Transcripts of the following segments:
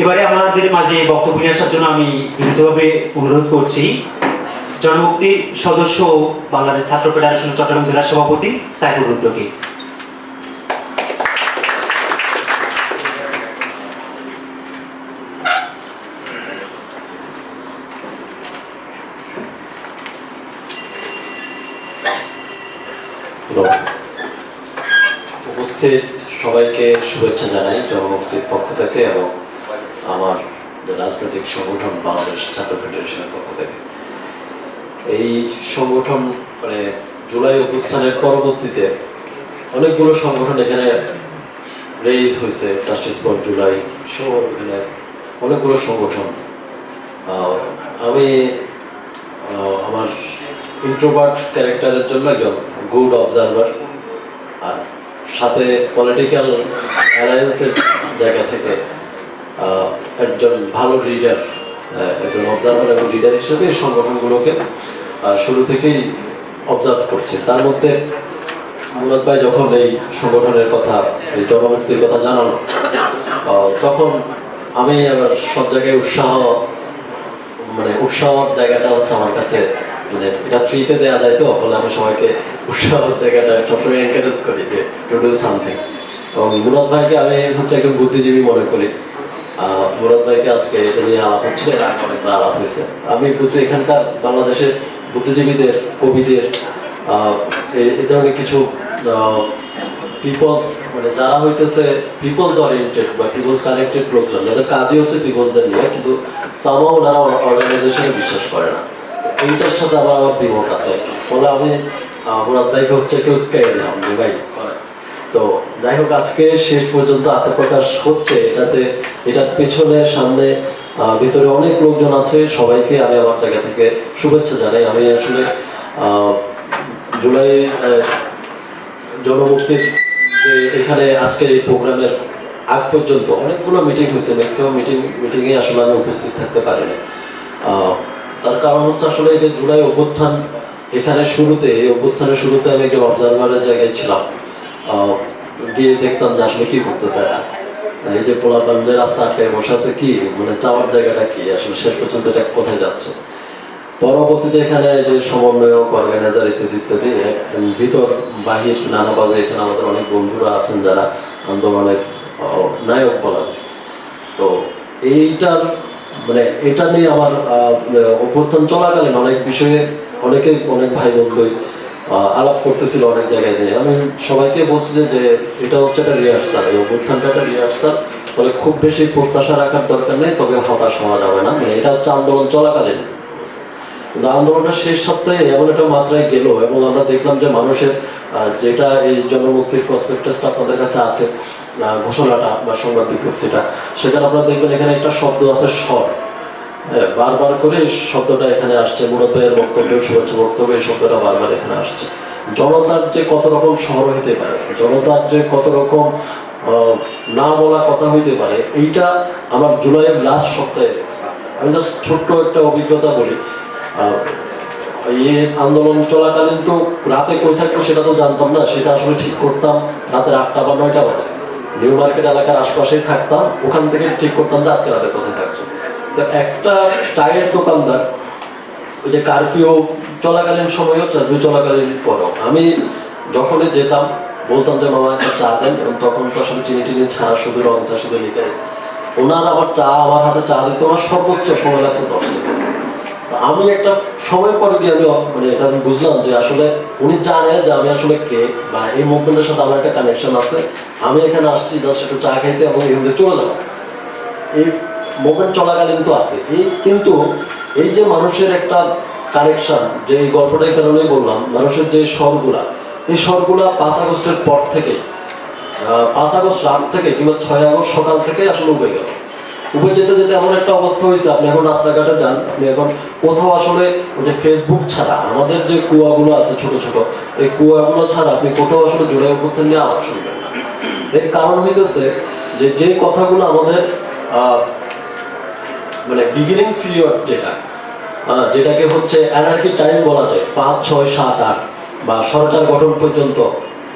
এবারে আমাদের মাঝে বক্তব্য নিয়ে আসার জন্য আমি বিনীতভাবে অনুরোধ করছি। জনমুক্তি সদস্য বাংলাদেশ ছাত্র ফেডারেশন চট্টগ্রাম জেলার সভাপতি সাইফুর রুদ্রকে। উপস্থিত সবাইকে শুভেচ্ছা জানাই জনমুক্তির পক্ষ থেকে এবং আমার রাজনৈতিক সংগঠন বাংলাদেশ ছাত্র ফেডারেশনের পক্ষ থেকে। এই সংগঠন মানে জুলাই অভ্যুত্থানের পরবর্তীতে অনেকগুলো সংগঠন এখানে রেইজ হয়েছে জাস্টিস ফর জুলাই এখানে অনেকগুলো সংগঠন। আমি আমার ইন্ট্রোভার্ট ক্যারেক্টারের জন্য একজন গুড অবজারভার আর সাথে পলিটিক্যাল অ্যালায়েন্সের জায়গা থেকে একজন ভালো লিডার একজন অবজারভার এবং লিডার হিসেবে সংগঠনগুলোকে শুরু থেকেই অবজার্ভ করছে। তার মধ্যে মুরাদ ভাই যখন এই সংগঠনের কথা এই জনমুক্তির কথা আহ, তখন আমি আবার সব জায়গায় উৎসাহ মানে উৎসাহর জায়গাটা হচ্ছে আমার কাছে মানে এটা ফ্রিতে দেওয়া যায় তো ফলে আমি সবাইকে উৎসাহর জায়গাটা সবসময় এনকারেজ করি যে টু ডু সামথিং এবং মুরাদ ভাইকে আমি হচ্ছে একজন বুদ্ধিজীবী মনে করি। আহ, মুরাদ ভাইকে আজকে এটা নিয়ে আলাপ হচ্ছিল অনেকবার আলাপ হয়েছে আমি বুদ্ধি এখানকার বাংলাদেশের বুদ্ধিজীবীদের কবিদের এই- ধরনের কিছু পিপলস মানে যারা হইতেছে পিপলস ওরিয়েন্টেড বা পিপলস কানেক্টেড লোকজন যাদের কাজই হচ্ছে পিপলসদের নিয়ে কিন্তু সামাও ওনারা অর্গানাইজেশনে বিশ্বাস করে না এইটার সাথে আমার আবার দ্বিমত আছে ফলে আমি মুরাদ ভাইকে হচ্ছে কেউ স্কাই দিলাম যে ভাই। তো যাই হোক, আজকে শেষ পর্যন্ত আত্মপ্রকাশ হচ্ছে। এটাতে, এটার পেছনে, সামনে ভিতরে অনেক লোকজন আছে। সবাইকে আমি আমার জায়গা থেকে শুভেচ্ছা জানাই। আমি আসলে জুলাই জনমুক্তির যে এখানে আজকের এই প্রোগ্রামের আগ পর্যন্ত অনেকগুলো মিটিং হয়েছে। ম্যাক্সিমাম মিটিং মিটিংয়ে আসলে আমি উপস্থিত থাকতে পারিনি। তার কারণ হচ্ছে আসলে যে জুলাই অভ্যুত্থান এখানে শুরুতে, এই অভ্যুত্থানের শুরুতে আমি একজন অবজারভারের জায়গায় ছিলাম। গিয়ে দেখতাম যে আসলে কি করতেছে এরা। এই যে পোলা পোলাপান্ডের রাস্তা বসে আছে কি? মানে চাওয়ার জায়গাটা কি? আসলে শেষ পর্যন্ত এটা কোথায় যাচ্ছে? পরবর্তীতে এখানে যে সমন্বয়ক অর্গানাইজার ইত্যাদি ইত্যাদি ভিতর বাহির নানাভাবে এখানে আমাদের অনেক বন্ধুরা আছেন যারা আন্দোলনের নায়ক বলা যায়। তো এইটার মানে এটা নিয়ে আমার আহ, অভ্যুত্থান চলাকালীন অনেক বিষয়ে অনেকে অনেক ভাই বন্ধুই আলাপ করতেছিল অনেক জায়গায় নিয়ে। আমি সবাইকে বলছি যে যে এটা হচ্ছে একটা রিহার্সাল এই অভ্যুত্থানটা একটা রিহার্সাল ফলে খুব বেশি প্রত্যাশা রাখার দরকার নেই, তবে হতাশ হওয়া যাবে না। মানে এটা হচ্ছে আন্দোলন চলাকালীন কিন্তু আন্দোলনটা শেষ সপ্তাহে এমন একটা মাত্রায় গেল এবং আমরা দেখলাম যে মানুষের যেটা এই জনমুক্তির প্রসপেক্টাসটা আপনাদের কাছে আছে ঘোষণাটা বা সংবাদ বিজ্ঞপ্তিটা, সেখানে আপনারা দেখবেন এখানে একটা শব্দ আছে স্বর। বারবার করে শব্দটা এখানে আসছে। মুরত ভাইয়ের বক্তব্য, শুভেচ্ছা বক্তব্য, এই শব্দটা বারবার এখানে আসছে। জনতার যে কত রকম শহর হইতে পারে, জনতার যে কত রকম না বলা কথা হইতে পারে, এইটা আমার জুলাইয়ের লাস্ট সপ্তাহে দেখছি। আমি জাস্ট ছোট্ট একটা অভিজ্ঞতা বলি। ইয়ে আন্দোলন চলাকালীন তো রাতে কই থাকতো সেটা তো জানতাম না, সেটা আসলে ঠিক করতাম রাতের আটটা বা নয়টা বাজে। নিউ মার্কেট এলাকার আশপাশেই থাকতাম, ওখান থেকে ঠিক করতাম যে আজকে রাতে কোথায় থাকব তো একটা চায়ের দোকানদার, ওই যে কারফিউ চলাকালীন সময়ও চাকরি চলাকালীন পরও। আমি যখনই যেতাম, বলতাম যে মামা একটা চা দেন। এবং তখন তো আসলে চিনি টিনি ছাড়া শুধু রং চা, শুধু লিখে ওনার আবার চা, আমার হাতে চা দিতে আমার সর্বোচ্চ সময় লাগতো দশ আমি একটা সময় পরে গিয়ে আমি মানে এটা আমি বুঝলাম যে, আসলে উনি জানে যে আমি আসলে কে বা এই মুভমেন্টের সাথে আমার একটা কানেকশন আছে। আমি এখানে আসছি জাস্ট একটু চা খাইতে এবং এখান থেকে চলে যাব। এই মুভমেন্ট চলাকালীন তো আছে। এই কিন্তু এই যে মানুষের একটা কানেকশন যে এই গল্পটা এই কারণেই বললাম, মানুষের যে স্বরগুলা, এই স্বরগুলা পাঁচ আগস্টের পর থেকে পাঁচ আগস্ট রাত থেকে কিংবা ছয় আগস্ট সকাল থেকে আসলে উঠে গেল। উপরে যেতে যেতে এমন একটা অবস্থা হয়েছে, আপনি এখন রাস্তাঘাটে যান, আপনি এখন কোথাও আসলে যে ফেসবুক ছাড়া, আমাদের যে কুয়াগুলো আছে ছোট ছোট, এই কুয়াগুলো ছাড়া আপনি কোথাও আসলে জুড়ে করতে নিয়ে আলাপ শুনবেন না। এর কারণ হইতেছে যে যে কথাগুলো আমাদের মানে বিগিনিং পিরিয়ড যেটা যেটাকে হচ্ছে অ্যানার্কি টাইম বলা যায়, পাঁচ, ছয়, সাত, আট, বা সরকার গঠন পর্যন্ত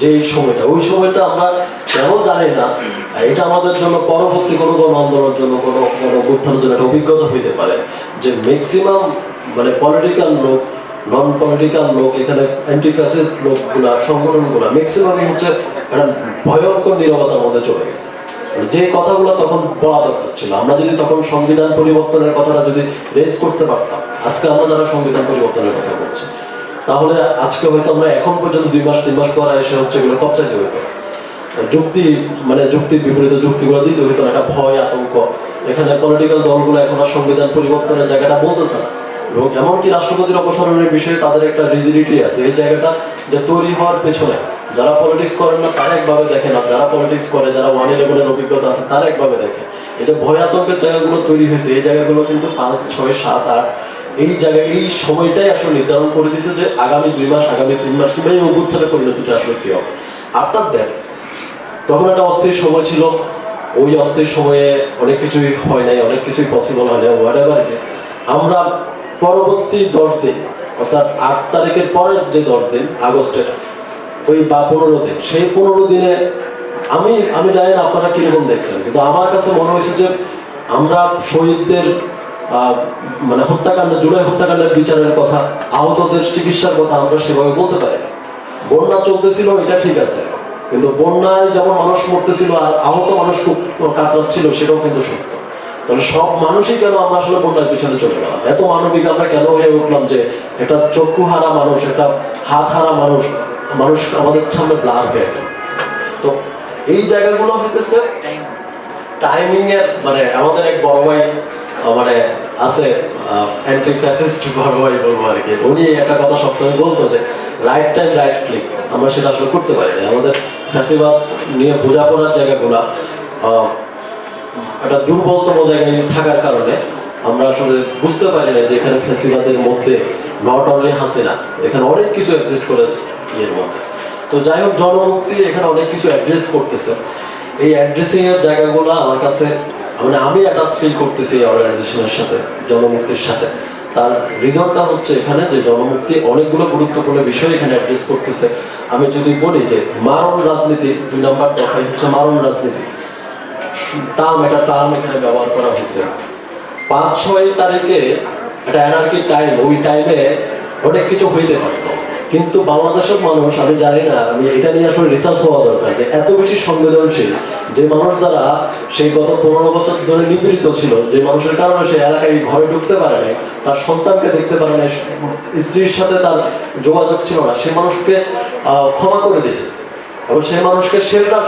যে সময়টা, ওই সময়টা আমরা কেন জানি না এটা আমাদের জন্য পরবর্তী কোনো গণ আন্দোলনের জন্য কোনো কোনো উত্থানের জন্য একটা অভিজ্ঞতা হইতে পারে, যে ম্যাক্সিমাম মানে পলিটিক্যাল লোক নন পলিটিক্যাল লোক, এখানে অ্যান্টি ফ্যাসিস্ট লোকগুলা, সংগঠনগুলা ম্যাক্সিমামই হচ্ছে একটা ভয়ঙ্কর নিরবতার মধ্যে চলে গেছে। যে কথাগুলো তখন বলা দরকার ছিল, আমরা যদি তখন সংবিধান পরিবর্তনের কথাটা যদি রেজ করতে পারতাম, আজকে আমরা যারা সংবিধান পরিবর্তনের কথা বলছি, তাহলে আজকে হয়তো আমরা এখন পর্যন্ত দুই মাস, তিন মাস পর এসে হচ্ছে এগুলো কবচাইতে হইতো। যুক্তি মানে যুক্তির বিপরীত যুক্তিগুলো দিতে হইতো একটা ভয়, আতঙ্ক। এখানে পলিটিক্যাল দলগুলো এখন আর সংবিধান পরিবর্তনের জায়গাটা বলতেছে না। এবং এমনকি রাষ্ট্রপতির অপসারণের বিষয়ে তাদের একটা রিজিডিটি আছে, এই জায়গাটা যে তৈরি হওয়ার পেছনে। যারা পলিটিক্স করেন না, তারা একভাবে দেখে না যারা পলিটিক্স করে, যারা ওয়ান ইলেভেনের অভিজ্ঞতা আছে, তারা একভাবে দেখে এই যে ভয় আতঙ্কের জায়গাগুলো তৈরি হয়েছে, এই জায়গাগুলো কিন্তু পাঁচ, ছয়, সাত, আট, এই জায়গায় এই সময়টাই আসলে নির্ধারণ করে দিছে যে আগামী দুই মাস, আগামী তিন মাস কিংবা এই অভ্যুত্থানের পরিণতিটা আসলে কি হবে। আপনার দেখ, তখন একটা অস্থির সময় ছিল। ওই অস্থির সময়ে অনেক কিছুই হয় নাই, অনেক কিছুই পসিবল হয় নাই হোয়াট এভার আমরা পরবর্তী দশ দিন, অর্থাৎ আট তারিখের পরের যে দশ দিন, আগস্টের ওই বা পনেরো দিন। সেই পনেরো দিনে আমি আমি জানি না আপনারা কীরকম দেখছেন, কিন্তু আমার কাছে মনে হয়েছে যে আমরা শহীদদের মানে হত্যাকাণ্ড, জুলাই হত্যাকাণ্ডের বিচারের কথা, আহতদের চিকিৎসার কথা আমরা সেভাবে বলতে পারি বন্যা চলতেছিল, এটা ঠিক আছে, কিন্তু বন্যায় যেমন মানুষ মরতেছিল আর আহত মানুষ খুব কাতরাচ্ছিল, সেটাও কিন্তু সত্য। তাহলে সব মানুষই কেন আমরা আসলে বন্যার পিছনে চলে গেলাম? এত মানবিক আমরা কেন হয়ে উঠলাম যে একটা চক্ষু হারা মানুষ, একটা হাত হারা মানুষ মানুষ আমাদের সামনে ব্লার হয়ে গেল তো এই জায়গাগুলো হইতেছে টাইমিং এর মানে আমাদের এক বড় ভাই মানে আছে অ্যান্টি ফ্যাসিস্ট বড় ভাই বলব আর কি। উনি একটা কথা সবসময় বলতো যে রাইট টাইম রাইট ক্লিক আমরা সেটা আসলে করতে পারি না। আমাদের ফ্যাসিবাদ নিয়ে বোঝাপড়ার জায়গাগুলা আহ, একটা দুর্বলতম জায়গায় থাকার কারণে আমরা আসলে বুঝতে পারি না যে এখানে ফ্যাসিবাদের মধ্যে নট অনলি হাসিনা এখানে অনেক কিছু অ্যাডজাস্ট করে ইয়ের মধ্যে তো যাই হোক, জনমুক্তি এখানে অনেক কিছু অ্যাড্রেস করতেছে। এই অ্যাড্রেসিং এর জায়গাগুলো আমার কাছে মানে আমি অ্যাটাচ ফিল করতেছি অর্গানাইজেশনের সাথে, জনমুক্তির সাথে। তার রিজনটা হচ্ছে এখানে যে জনমুক্তি অনেকগুলো গুরুত্বপূর্ণ বিষয় এখানে অ্যাড্রেস করতেছে। আমি যদি বলি যে মারণ রাজনীতি, দুই নম্বর দফায় হচ্ছে মারণ রাজনীতি। টার্ম একটা টার্ম এখানে ব্যবহার করা হয়েছে। পাঁচ ছয় তারিখে একটা অ্যানার্কি টাইম ওই টাইমে অনেক কিছু হইতে পারতো। কিন্তু বাংলাদেশের মানুষ, আমি জানি না, আমি এটা নিয়ে আসলে রিসার্চ হওয়া দরকার যে এত বেশি সংবেদনশীল যে মানুষ দ্বারা সেই গত পনেরো বছর ধরে নিপীড়িত ছিল, যে মানুষের কারণে সে এলাকায় ঘরে ঢুকতে পারে নাই, তার সন্তানকে দেখতে পারে নাই, স্ত্রীর সাথে তার যোগাযোগ ছিল না, সে মানুষকে ক্ষমা করে দিয়েছে এবং সেই মানুষকে শেল্টার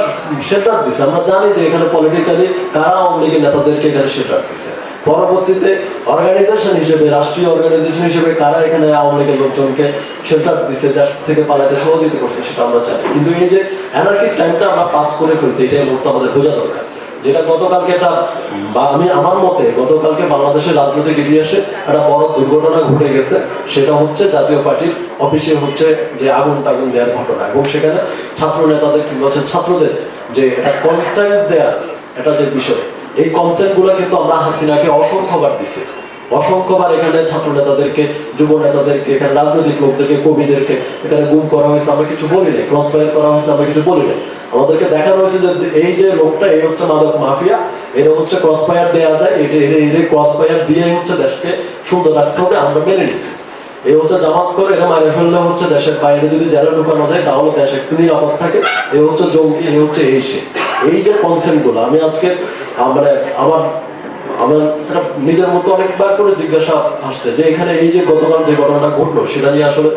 শেল্টার দিছে। আমরা জানি যে এখানে পলিটিক্যালি কারা আওয়ামী নেতাদেরকে এখানে শেল্টার দিছে। পরবর্তীতে অর্গানাইজেশন হিসেবে, রাষ্ট্রীয় অর্গানাইজেশন হিসেবে কারা এখানে আওয়ামী লীগের লোকজনকে শেল্টার দিছে যার থেকে পালাতে সহযোগিতা করছে সেটা আমরা চাই কিন্তু এই যে অ্যানার্কিক টাইমটা আমরা পাস করে ফেলছি, এটাই মুহূর্তে আমাদের বোঝা দরকার। যেটা গতকালকে একটা আমি আমার মতে গতকালকে বাংলাদেশের রাজনৈতিক ইতিহাসে একটা বড় দুর্ঘটনা ঘটে গেছে। সেটা হচ্ছে জাতীয় পার্টির অফিসে হচ্ছে যে আগুন টাগুন দেওয়ার ঘটনা। এবং সেখানে ছাত্র নেতাদের কিংবা হচ্ছে ছাত্রদের যে একটা কনসেন্ট দেওয়ার একটা যে বিষয় এই কনসেন্টগুলো কিন্তু আমরা হাসিনাকে অসংখ্যবার দিছি। অসংখ্যবার এখানে ছাত্র নেতাদেরকে যুব নেতাদেরকে এখানে রাজনৈতিক লোকদেরকে কবিদেরকে এখানে গুম করা হয়েছে, আমরা কিছু বলি নাই। ক্রস ফায়ার করা হয়েছে, আমরা কিছু বলি নাই। আমাদেরকে দেখানো হয়েছে যে এই যে লোকটা, এই হচ্ছে মাদক মাফিয়া, এটা হচ্ছে ক্রস ফায়ার দেওয়া যায়, এটা এটা ক্রস ফায়ার দিয়ে হচ্ছে দেশকে সুন্দর রাখতে হবে আমরা মেনে নিছি। এই হচ্ছে জামাত করে এটা মারে ফেললে হচ্ছে দেশের বাইরে যদি জেলে ঢুকানো যায়, তাহলে দেশ একটু নিরাপদ থাকে। এ হচ্ছে জঙ্গি এ হচ্ছে এই সে এই যে কনসেপ্টগুলো, আমি আজকে মানে আমার আমার নিজের মতো অনেকবার করে জিজ্ঞাসা আসছে যে এখানে এই যে গতকাল যে ঘটনাটা ঘটলো, সেটা নিয়ে আসলে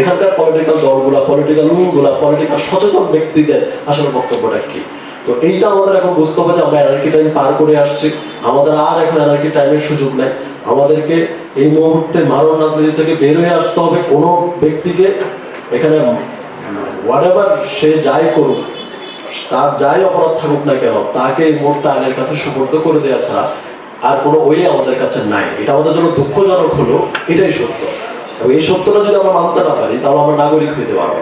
এখানকার পলিটিক্যাল দলগুলা পলিটিক্যাল উইংগুলা পলিটিক্যাল সচেতন ব্যক্তিদের আসলে বক্তব্যটা কি? তো এইটা আমাদের এখন বুঝতে হবে যে আমরা এনার্কি টাইম পার করে আসছি। আমাদের আর এখন এনার্কি টাইমের সুযোগ নেই। আমাদেরকে এই মুহূর্তে মারণ রাজনীতি থেকে বের হয়ে আসতে হবে। কোনো ব্যক্তিকে এখানে হোয়াট সে যাই করুক তার যাই অপরাধ থাকুক না কেন, তাকে আইনের কাছে সুপর্দ করে দেওয়া ছাড়া আর কোনো ওয়ে আমাদের কাছে নাই। এটা আমাদের জন্য দুঃখজনক হলো, এটাই সত্য। এবং এই সত্যটা যদি আমরা মানতে না পারি, তাহলে আমরা নাগরিক হইতে পারব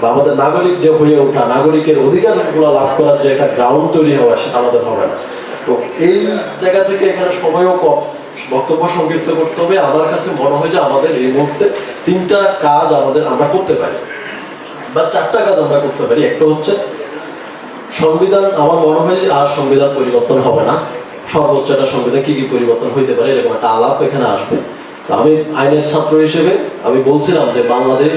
বা আমাদের নাগরিক যে হয়ে ওঠা, নাগরিকের অধিকারগুলো লাভ করার যে একটা গ্রাউন্ড তৈরি হওয়া, সেটা আমাদের হবে না। তো এই জায়গা থেকে এখানে সময়ও কম বক্তব্য সংক্ষিপ্ত করতে হবে। আমার কাছে মনে হয় যে আমাদের এই মুহূর্তে তিনটা কাজ আমাদের আমরা করতে পারি। বা চারটা কাজ আমরা করতে পারি। একটা হচ্ছে সংবিধান আমার মনে হয় আর সংবিধান পরিবর্তন হবে না। সর্বোচ্চ একটা সংবিধান কি কি পরিবর্তন হইতে পারে এরকম একটা আলাপ এখানে আসবে। আমি আইনের ছাত্র হিসেবে আমি বলছিলাম যে বাংলাদেশ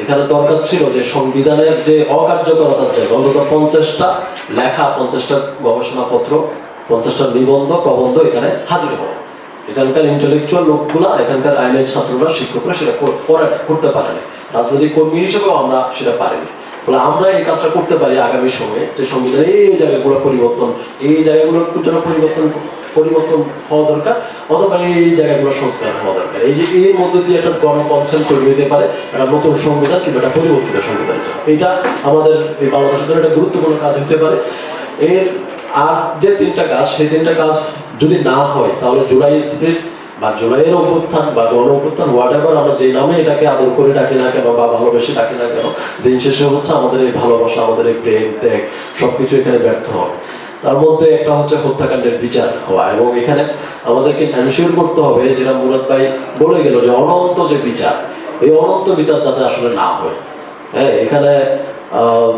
এখানে দরকার ছিল যে সংবিধানের যে অকার্যকরতার জায়গা অন্তত পঞ্চাশটা লেখা, পঞ্চাশটা গবেষণাপত্র, পঞ্চাশটা নিবন্ধ, প্রবন্ধ এখানে হাজির হওয়া এখানকার ইন্টেলেকচুয়াল লোকগুলা, এখানকার আইনের ছাত্ররা, শিক্ষকরা সেটা করে- করতে পারেনি। রাজনৈতিক কর্মী হিসেবেও আমরা সেটা পারিনি। আমরা এই কাজটা করতে পারি আগামী সময়ে, যে সংবিধানে এই জায়গাগুলো পরিবর্তন, এই জায়গাগুলোর জন্য পরিবর্তন পরিবর্তন হওয়া দরকার, অথবা এই জায়গাগুলো সংস্কার হওয়া দরকার। এই যে এর মধ্যে দিয়ে একটা গণকনসেন্ট তৈরি হতে পারে, একটা নতুন সংবিধান কিংবা একটা পরিবর্তিত সংবিধান। এটা আমাদের এই বাংলাদেশের জন্য একটা গুরুত্বপূর্ণ কাজ হতে পারে। এর আর যে তিনটা কাজ, সেই তিনটা কাজ যদি না হয়, তাহলে জুলাই স্পিরিট বা জুলাইয়ের অভ্যুত্থান বা গণ অভ্যুত্থান হোয়াট এভার আমরা যে নামে এটাকে আদর করে ডাকি না কেন বা ভালোবেসে ডাকি না কেন দিন শেষে হচ্ছে আমাদের এই ভালোবাসা আমাদের এই প্রেম ত্যাগ সবকিছু এখানে ব্যর্থ হয়। তার মধ্যে একটা হচ্ছে হত্যাকাণ্ডের বিচার হওয়া এবং এখানে আমাদেরকে এনশিওর করতে হবে যেটা মুরাদ ভাই বলে গেল যে অনন্ত যে বিচার এই অনন্ত বিচার যাতে আসলে না হয়। হ্যাঁ এখানে আহ,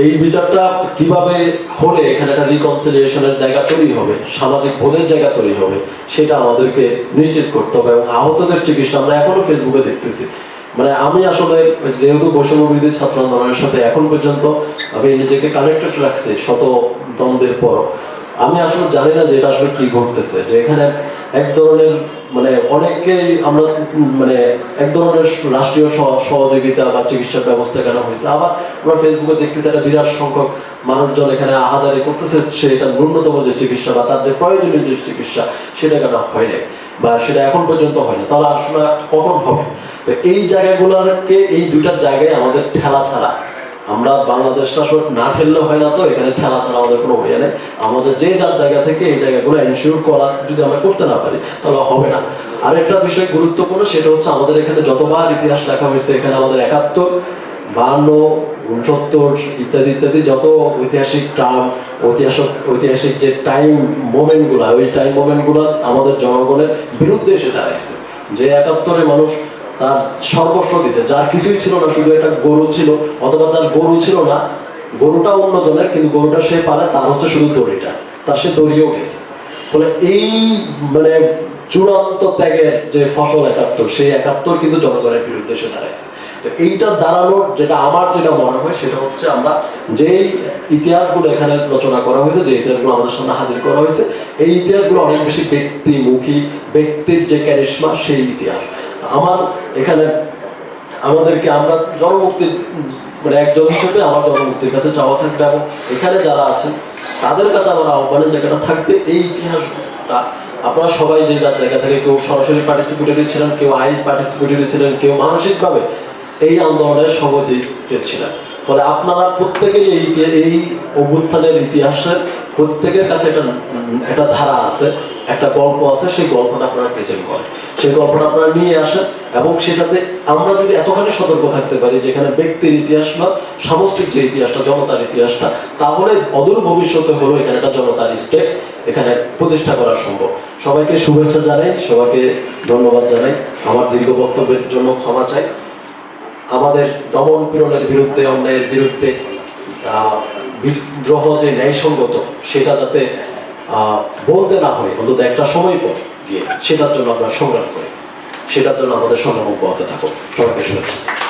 এই বিচারটা কীভাবে হলে এখানে একটা রিকনসিলিয়েশনের জায়গা তৈরি হবে, সামাজিক বোধের জায়গা তৈরি হবে, সেটা আমাদেরকে নিশ্চিত করতে হবে এবং আহতদের চিকিৎসা আমরা এখনও ফেসবুকে দেখতেছি। মানে আমি আসলে যেহেতু বৈষম্য বিরোধী ছাত্র আন্দোলনের সাথে এখন পর্যন্ত আমি নিজেকে কানেক্টেড রাখছি শত দ্বন্দ্বের পর আমি আসলে জানি না যে এটা আসলে কি ঘটতেছে, যে এখানে এক ধরনের মানে অনেকেই আমরা মানে এক ধরনের রাষ্ট্রীয় সহযোগিতা বা চিকিৎসা ব্যবস্থা কেন হয়েছে? আবার আমরা ফেসবুকে দেখতেছি একটা বিরাট সংখ্যক মানুষজন এখানে আহাদারি করতেছে সেটা ন্যূনতম যে চিকিৎসা বা তার যে প্রয়োজনীয় যে চিকিৎসা, সেটা কেন হয় না বা সেটা এখন পর্যন্ত হয় না তাহলে আসলে কখন হবে? তো এই জায়গাগুলোকে, এই দুইটা জায়গায় আমাদের ঠেলা ছাড়া আমরা বাংলাদেশটা আসলে না ঠেললে হয় না তো, এখানে খেলা ছাড়া আমাদের কোনো ওয়ে নেই। আমাদের যে যার জায়গা থেকে এই জায়গাগুলো এনশিওর করা যদি আমরা করতে না পারি, তাহলে হবে না। আরেকটা বিষয় গুরুত্বপূর্ণ, সেটা হচ্ছে আমাদের এখানে যতবার ইতিহাস লেখা হয়েছে, এখানে আমাদের একাত্তর বান্ন উনসত্তর, ইত্যাদি ইত্যাদি, যত ঐতিহাসিক টার্ম, ঐতিহাসিক ঐতিহাসিক যে টাইম মোমেন্টগুলো ওই টাইম মোমেন্টগুলো আমাদের জনগণের বিরুদ্ধে এসে দাঁড়াইছে। যে একাত্তরে মানুষ তার সর্বস্ব দিছে যার কিছুই ছিল না, শুধু একটা গরু ছিল, অথবা তার গরু ছিল না, গরুটা অন্য অন্যজনের কিন্তু গরুটা সে পালে, তার হচ্ছে শুধু দড়িটা। তার সে দড়িয়েও গেছে। ফলে এই মানে চূড়ান্ত ত্যাগের যে ফসল একাত্তর, সেই একাত্তর কিন্তু জনগণের বিরুদ্ধে এসে দাঁড়াইছে। তো এইটা দাঁড়ানোর যেটা আমার যেটা মনে হয়, সেটা হচ্ছে আমরা যেই ইতিহাসগুলো এখানে রচনা করা হয়েছে, যে ইতিহাসগুলো আমাদের সামনে হাজির করা হয়েছে, এই ইতিহাসগুলো অনেক বেশি ব্যক্তিমুখী, ব্যক্তির যে ক্যারিশমা সেই ইতিহাস। আমার এখানে আমাদেরকে আমরা জনমুক্তির মানে একজন হিসেবে আমার জনমুক্তির কাছে চাওয়া থাকবে এবং এখানে যারা আছেন, তাদের কাছে আমার আহ্বানের জায়গাটা থাকবে এই ইতিহাসটা আপনারা সবাই যে যার জায়গা থেকে কেউ সরাসরি পার্টিসিপেটরি ছিলেন কেউ আইন পার্টিসিপেটরি ছিলেন কেউ মানসিকভাবে এই আন্দোলনের সঙ্গতি ছিলেন ফলে আপনারা প্রত্যেকেই এই এই অভ্যুত্থানের ইতিহাসের প্রত্যেকের কাছে একটা একটা ধারা আছে। একটা গল্প আছে, সেই গল্পটা আপনারা প্রেজেন্ট করেন। সেই গল্পটা আপনারা নিয়ে আসেন এবং সেটাতে আমরা যদি এতখানি সতর্ক থাকতে পারি, যেখানে ব্যক্তির ইতিহাস না সামষ্টিক যে ইতিহাসটা, জনতার ইতিহাসটা, তাহলে অদূর ভবিষ্যতে হলো এখানে একটা জনতার স্টেট এখানে প্রতিষ্ঠা করা সম্ভব। সবাইকে শুভেচ্ছা জানাই, সবাইকে ধন্যবাদ জানাই। আমার দীর্ঘ বক্তব্যের জন্য ক্ষমা চাই। আমাদের দমন পীড়নের বিরুদ্ধে, অন্যায়ের বিরুদ্ধে বিদ্রোহ যে ন্যায়সঙ্গত, সেটা যাতে বলতে না হয় অন্তত একটা সময় পর গিয়ে সেটার জন্য আমরা সংগ্রাম করি সেটার জন্য আমাদের সংগ্রাম অব্যাহত থাকুক। সবাইকে শুভেচ্ছা।